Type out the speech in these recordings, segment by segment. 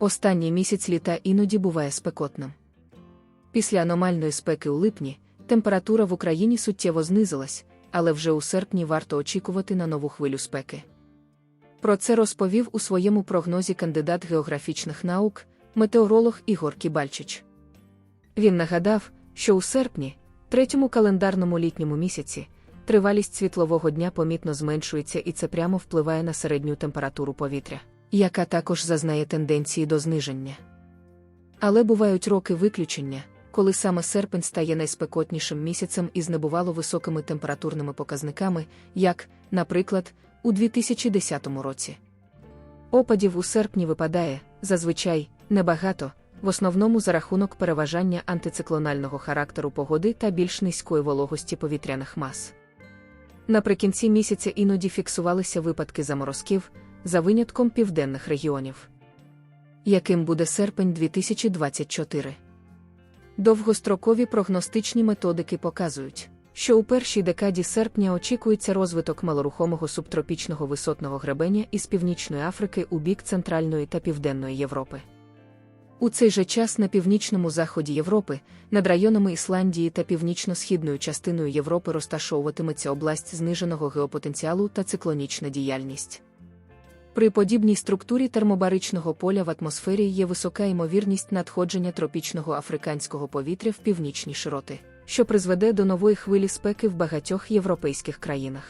Останній місяць літа іноді буває спекотним. Після аномальної спеки у липні температура в Україні суттєво знизилась, але вже у серпні варто очікувати на нову хвилю спеки. Про це розповів у своєму прогнозі кандидат географічних наук, метеоролог Ігор Кібальчич. Він нагадав, що у серпні, третьому календарному літньому місяці, тривалість світлового дня помітно зменшується і це прямо впливає на середню температуру повітря, яка також зазнає тенденції до зниження. Але бувають роки виключення, коли саме серпень стає найспекотнішим місяцем із небувало високими температурними показниками, як, наприклад, у 2010 році. Опадів у серпні випадає, зазвичай, небагато, в основному за рахунок переважання антициклонального характеру погоди та більш низької вологості повітряних мас. Наприкінці місяця іноді фіксувалися випадки заморозків, за винятком південних регіонів. Яким буде серпень 2024? Довгострокові прогностичні методики показують, що у першій декаді серпня очікується розвиток малорухомого субтропічного висотного гребеня із Північної Африки у бік Центральної та Південної Європи. У цей же час на північному заході Європи, над районами Ісландії та північно-східною частиною Європи розташовуватиметься область зниженого геопотенціалу та циклонічна діяльність. При подібній структурі термобаричного поля в атмосфері є висока ймовірність надходження тропічного африканського повітря в північні широти, що призведе до нової хвилі спеки в багатьох європейських країнах.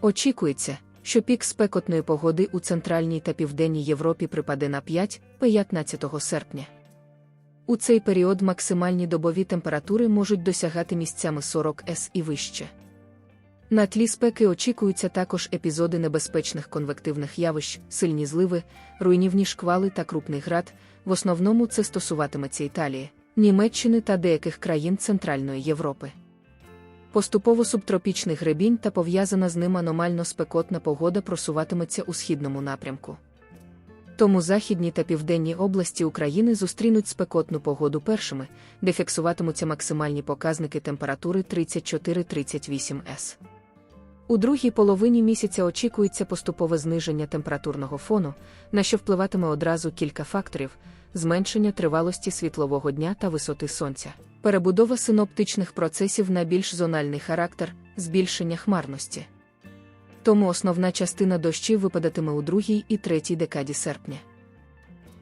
Очікується, що пік спекотної погоди у центральній та південній Європі припаде на 5-15 серпня. У цей період максимальні добові температури можуть досягати місцями 40 С і вище. На тлі спеки очікуються також епізоди небезпечних конвективних явищ, сильні зливи, руйнівні шквали та крупний град. В основному це стосуватиметься Італії, Німеччини та деяких країн Центральної Європи. Поступово субтропічний гребінь та пов'язана з ним аномально спекотна погода просуватиметься у східному напрямку. Тому західні та південні області України зустрінуть спекотну погоду першими, де фіксуватимуться максимальні показники температури 34-38 С. У другій половині місяця очікується поступове зниження температурного фону, на що впливатиме одразу кілька факторів: зменшення тривалості світлового дня та висоти сонця, перебудова синоптичних процесів на більш зональний характер, збільшення хмарності. Тому основна частина дощів випадатиме у другій і третій декаді серпня.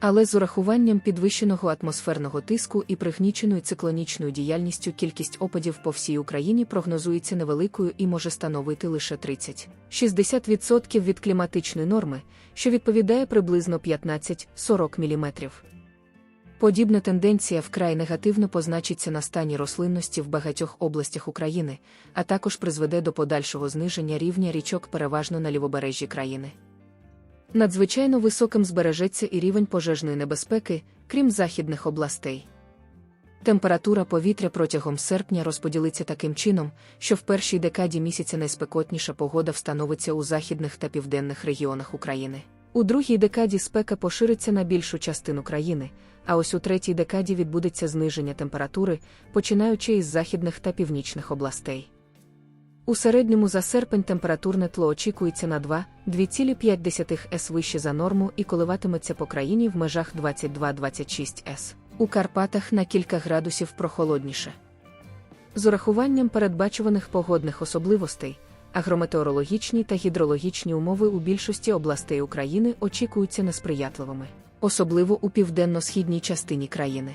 Але з урахуванням підвищеного атмосферного тиску і пригніченою циклонічною діяльністю кількість опадів по всій Україні прогнозується невеликою і може становити лише 30-60% від кліматичної норми, що відповідає приблизно 15-40 мм. Подібна тенденція вкрай негативно позначиться на стані рослинності в багатьох областях України, а також призведе до подальшого зниження рівня річок переважно на лівобережжі країни. Надзвичайно високим збережеться і рівень пожежної небезпеки, крім західних областей. Температура повітря протягом серпня розподілиться таким чином, що в першій декаді місяця найспекотніша погода встановиться у західних та південних регіонах України. У другій декаді спека пошириться на більшу частину країни, а ось у третій декаді відбудеться зниження температури, починаючи із західних та північних областей. У середньому за серпень температурне тло очікується на 2,5 С вище за норму і коливатиметься по країні в межах 22-26 С. У Карпатах на кілька градусів прохолодніше. З урахуванням передбачуваних погодних особливостей, агрометеорологічні та гідрологічні умови у більшості областей України очікуються несприятливими, особливо у південно-східній частині країни.